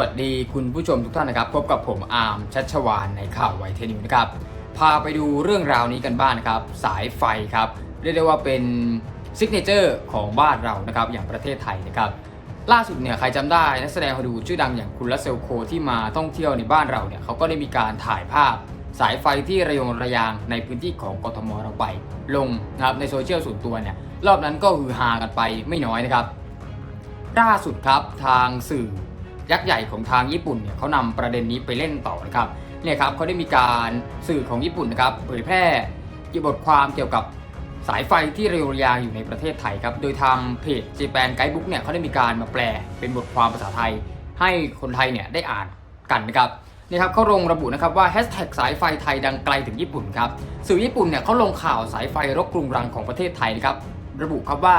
วัสดีคุณผู้ชมทุกท่านนะครับ พบกับผมอาร์มชัชวานในข่าวไวเทนิวนะครับ พาไปดูเรื่องราวนี้กันบ้างนะครับ สายไฟครับ เรียกได้ว่าเป็นซิกเนเจอร์ของบ้านเรานะครับ อย่างประเทศไทยนะครับ ล่าสุดเนี่ยใครจำได้นักแสดงฮอลลีวูดชื่อดังอย่างคุณรัสเซลโคที่มาท่องเที่ยวในบ้านเราเนี่ยเขาก็ได้มีการถ่ายภาพสายไฟที่ระยงระยางในพื้นที่ของกทมเราไป ลงนะครับในโซเชียลส่วนตัวเนี่ยรอบนั้นก็ฮือฮากันไปไม่น้อยนะครับล่าสุดครับทางสื่อ ยักษ์ใหญ่ของทางญี่ปุ่นเนี่ยเขานำประเด็นนี้ไปเล่นต่อนะครับเนี่ยครับเขาได้มีการสื่อของญี่ปุ่นนะครับเผยแพร่บทความเกี่ยวกับสายไฟที่เระยงระยางอยู่ในประเทศไทยครับ โดยทางเพจ Japan Guidebook เนี่ยเขาได้มีการมาแปลเป็นบทความภาษาไทย ให้คนไทยเนี่ยได้อ่านกันนะครับนี่ครับเขาลงระบุนะครับว่าแฮชแท็กสายไฟไทยดังไกลถึงญี่ปุ่นครับสื่อญี่ปุ่นเนี่ยเขาลงข่าวสายไฟรกกรุงรังของประเทศไทยนะครับระบุครับว่า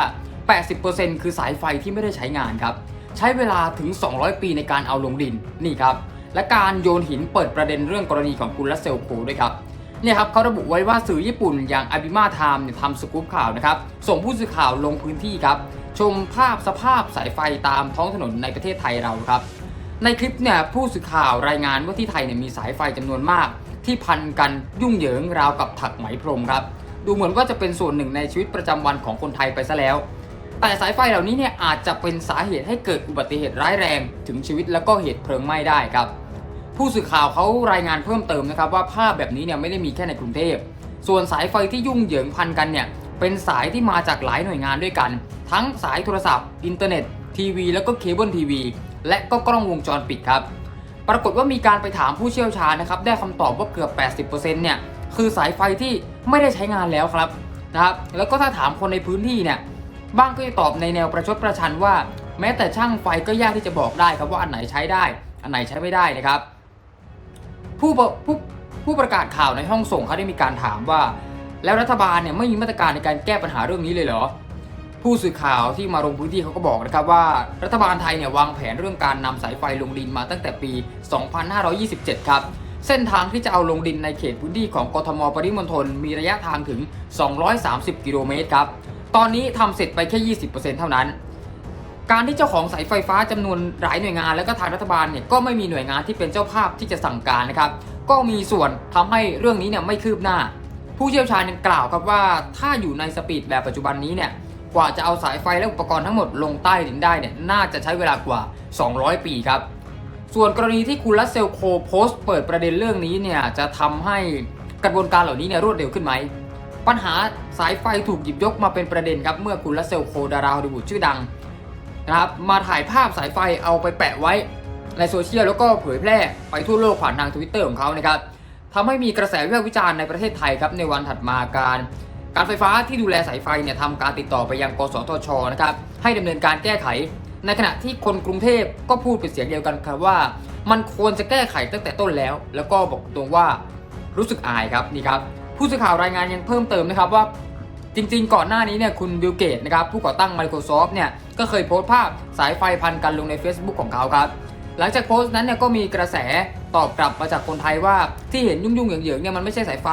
80%คือสายไฟที่ไม่ได้ใช้งานครับ ใช้เวลาถึง 200 ปีในการเอาลงดินนี่ครับและการโยนหินเปิดประเด็นเรื่องกรณีของคุณรัสเซลโคด้วยครับเนี่ยครับเขาระบุไว้ว่าสื่อญี่ปุ่นอย่างอาบิมาไทม์เนี่ยทำสกู๊ปข่าวนะครับส่งผู้สื่อข่าวลงพื้นที่ครับชมภาพสภาพสายไฟตามท้องถนนในประเทศไทยเราครับ ในคลิปเนี่ยผู้สื่อข่าวรายงานว่าที่ไทยเนี่ยมีสายไฟจำนวนมาก ที่พันกันยุ่งเหยิงราวกับถักไหมพรมครับ ดูเหมือนว่าจะเป็นส่วนหนึ่งในชีวิตประจำวันของคนไทยไปซะแล้ว แต่สายไฟเหล่านี้เนี่ยอาจจะเป็นสาเหตุให้เกิดอุบัติเหตุร้ายแรง ถึงชีวิตแล้วก็เหตุเพลิงไหม้ได้ครับ ผู้สื่อข่าวเขารายงานเพิ่มเติมนะครับว่าภาพแบบนี้เนี่ยไม่ได้มีแค่ในกรุงเทพ ส่วนสายไฟที่ยุ่งเหยิงพันกันเนี่ยเป็นสายที่มาจากหลายหน่วยงานด้วยกัน ทั้งสายโทรศัพท์ อินเทอร์เน็ต ทีวี แล้วก็เคเบิลทีวี และก็กล้องวงจรปิดครับ ปรากฏว่ามีการไปถามผู้เชี่ยวชาญนะครับ ได้คำตอบว่าเกือบ 80%เนี่ยคือสายไฟที่ไม่ได้ใช้งานแล้วครับนะครับ แล้วก็ถ้าถามคนในพื้นที่เนี่ย บ้างก็จะตอบในแนวประชดประชันว่า แม้แต่ช่างไฟก็ยากที่จะบอกได้ครับว่าอันไหนใช้ได้ อันไหนใช้ไม่ได้นะครับ ผู้ประผู้ผู้ประกาศข่าวในห้องส่งเขาได้มีการถามว่า แล้วรัฐบาลเนี่ยไม่มีมาตรการในการแก้ปัญหาเรื่องนี้เลยเหรอผู้สื่อข่าวที่มาลงพื้นที่เขาก็บอกนะครับว่า รัฐบาลไทยเนี่ยวางแผนเรื่องการนำสายไฟลงดินมาตั้งแต่ปี 2527 ครับ เส้นทางที่จะเอาลงดินในเขตพื้นที่ของกทมปริมณฑลมีระยะทางถึง 230 กิโลเมตรครับ ตอนนี้ทำเสร็จไปแค่ 20%เท่านั้น การที่เจ้าของสายไฟฟ้าจำนวนหลายหน่วยงาน และก็ทางรัฐบาลเนี่ยก็ไม่มีหน่วยงานที่เป็นเจ้าภาพที่จะสั่งการนะครับ ก็มีส่วนทำให้เรื่องนี้เนี่ยไม่คืบหน้า ผู้เชี่ยวชาญกล่าวครับว่าถ้าอยู่ในสปีดแบบปัจจุบันนี้เนี่ยกว่าจะเอาสายไฟและอุปกรณ์ทั้งหมดลงใต้ดินได้เนี่ยน่าจะใช้เวลากว่า 200 ปีครับ ส่วนกรณีที่คุณรัสเซลโคโพสต์เปิดประเด็นเรื่องนี้เนี่ยจะทำให้กระบวนการเหล่านี้เนี่ยรวดเร็วขึ้นไหม ปัญหาสายไฟถูกหยิบยกมาเป็นประเด็นครับ เมื่อคุณรัสเซลโคดาราฮอลลีวูดชื่อดังนะครับมาถ่ายภาพสายไฟเอาไปแปะไว้ในโซเชียลแล้วก็เผยแพร่ไปทั่วโลกผ่านทางทวิตเตอร์ของเขานะครับทำให้มีกระแสวิพากษ์วิจารณ์ในประเทศไทยครับในวันถัดมาการ การไฟฟ้าที่ดูแลสายไฟเนี่ยทำการติดต่อไปยังกสทชนะครับให้ดำเนินการแก้ไข ในขณะที่คนกรุงเทพก็พูดเป็นเสียงเดียวกันครับว่า มันควรจะแก้ไขตั้งแต่ต้นแล้ว แล้วก็บอกตรงว่ารู้สึกอายครับนี่ครับ ผู้สื่อข่าวรายงานยังเพิ่มเติมนะครับว่าจริงๆ ก่อนหน้านี้เนี่ยคุณบิลเกตนะครับผู้ก่อตั้ง Microsoft เนี่ยก็เคยโพสต์ภาพสายไฟพันกันลงใน Facebook ของเขาครับ หลังจากโพสต์นั้นเนี่ยก็มีกระแสตอบกลับมาจากคนไทยว่าที่เห็นยุ่งๆเหยิงๆเนี่ยมันไม่ใช่สายไฟ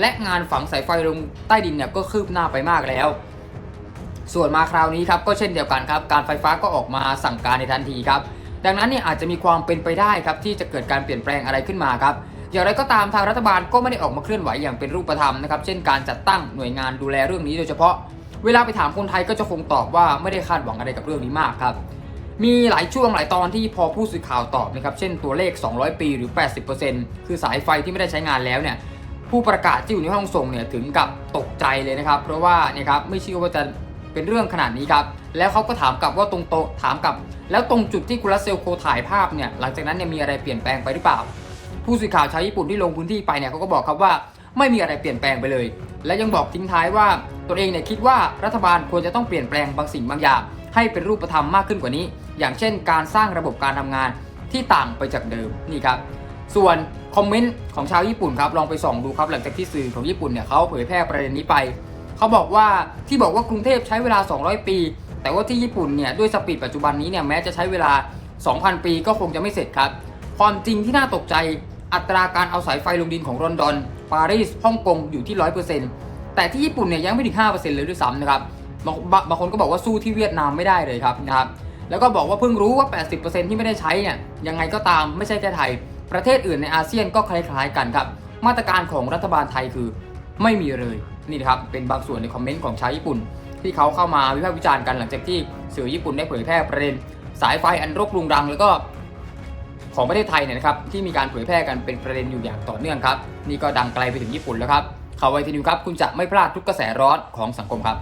และงานฝังสายไฟลงใต้ดินเนี่ยก็คืบหน้าไปมากแล้ว ส่วนมาคราวนี้ครับก็เช่นเดียวกันครับการไฟฟ้าก็ออกมาสั่งการในทันทีครับดังนั้นเนี่ยอาจจะมีความเป็นไปได้ครับที่จะเกิดการเปลี่ยนแปลงอะไรขึ้นมาครับ อย่างไรก็ตามทางรัฐบาลก็ไม่ได้ออกมาเคลื่อนไหวอย่างเป็นรูปธรรมนะครับ เช่นการจัดตั้งหน่วยงานดูแลเรื่องนี้โดยเฉพาะ เวลาไปถามคนไทยก็จะคงตอบว่าไม่ได้คาดหวังอะไรกับเรื่องนี้มากครับ มีหลายช่วงหลายตอนที่พอผู้สื่อข่าวตอบนะครับ เช่นตัวเลข 200 ปีหรือ 80%คือสายไฟที่ไม่ได้ใช้งานแล้วเนี่ย ผู้ประกาศที่อยู่ในห้องส่งเนี่ยถึงกับตกใจเลยนะครับ เพราะว่าเนี่ยครับไม่เชื่อว่าจะเป็นเรื่องขนาดนี้ครับ แล้วเขาก็ถามกลับว่าตรงโตถามกลับ แล้วตรงจุดที่คุณรัสเซลโคถ่ายภาพเนี่ย หลังจากนั้นเนี่ยมีอะไรเปลี่ยนแปลงไปหรือเปล่า ผู้สื่อข่าวชาวญี่ปุ่นที่ลงพื้นที่ไปเนี่ยเขาก็บอกครับว่าไม่มีอะไรเปลี่ยนแปลงไปเลย และยังบอกทิ้งท้ายว่าตัวเองเนี่ยคิดว่ารัฐบาลควรจะต้องเปลี่ยนแปลงบางสิ่งบางอย่าง ให้เป็นรูปธรรมมากขึ้นกว่านี้ อย่างเช่น การสร้างระบบการทำงานที่ต่างไปจากเดิมนี่ครับส่วนคอมเมนต์ของชาวญี่ปุ่นครับลองไปส่องดูครับหลังจากที่สื่อของญี่ปุ่นเนี่ยเขาเผยแพร่ประเด็นนี้ไปเขาบอกว่าที่บอกว่ากรุงเทพใช้เวลา 200 ปี แต่ว่าที่ญี่ปุ่นเนี่ยด้วยสปีดปัจจุบันนี้เนี่ยแม้จะใช้เวลา 2,000 ปีก็คงจะไม่เสร็จครับ ความจริงที่น่าตกใจ อัตราการเอาสายไฟลงดินของลอนดอน ปารีส ฮ่องกงอยู่ที่ 100%แต่ที่ญี่ปุ่นเนี่ยยังไม่ถึง 5%เลยด้วยซ้ำนะครับบางบางคนก็บอกว่าสู้ที่เวียดนามไม่ได้เลยครับนะครับ แล้วก็บอกว่าเพิ่งรู้ว่า 80%ที่ไม่ได้ใช้เนี่ยยังไงก็ตามไม่ใช่แค่ไทย ประเทศอื่นในอาเซียนก็คล้ายๆกันครับ มาตรการของรัฐบาลไทยคือไม่มีเลยนี่นะครับเป็นบางส่วนในคอมเมนต์ของชาวญี่ปุ่น ที่เขาเข้ามาวิพากษ์วิจารณ์กันหลังจากที่สื่อญี่ปุ่นได้เผยแพร่ประเด็น สายไฟอันรกรุงรัง แล้วก็ ของประเทศไทยเนี่ยนะครับที่มีการเผยแพร่กันเป็นประเด็นอยู่อย่างต่อเนื่องครับนี่ก็ดังไกลไปถึงญี่ปุ่นแล้วครับข่าวไวทีนิวครับคุณจะไม่พลาดทุกกระแสร้อนของสังคมครับ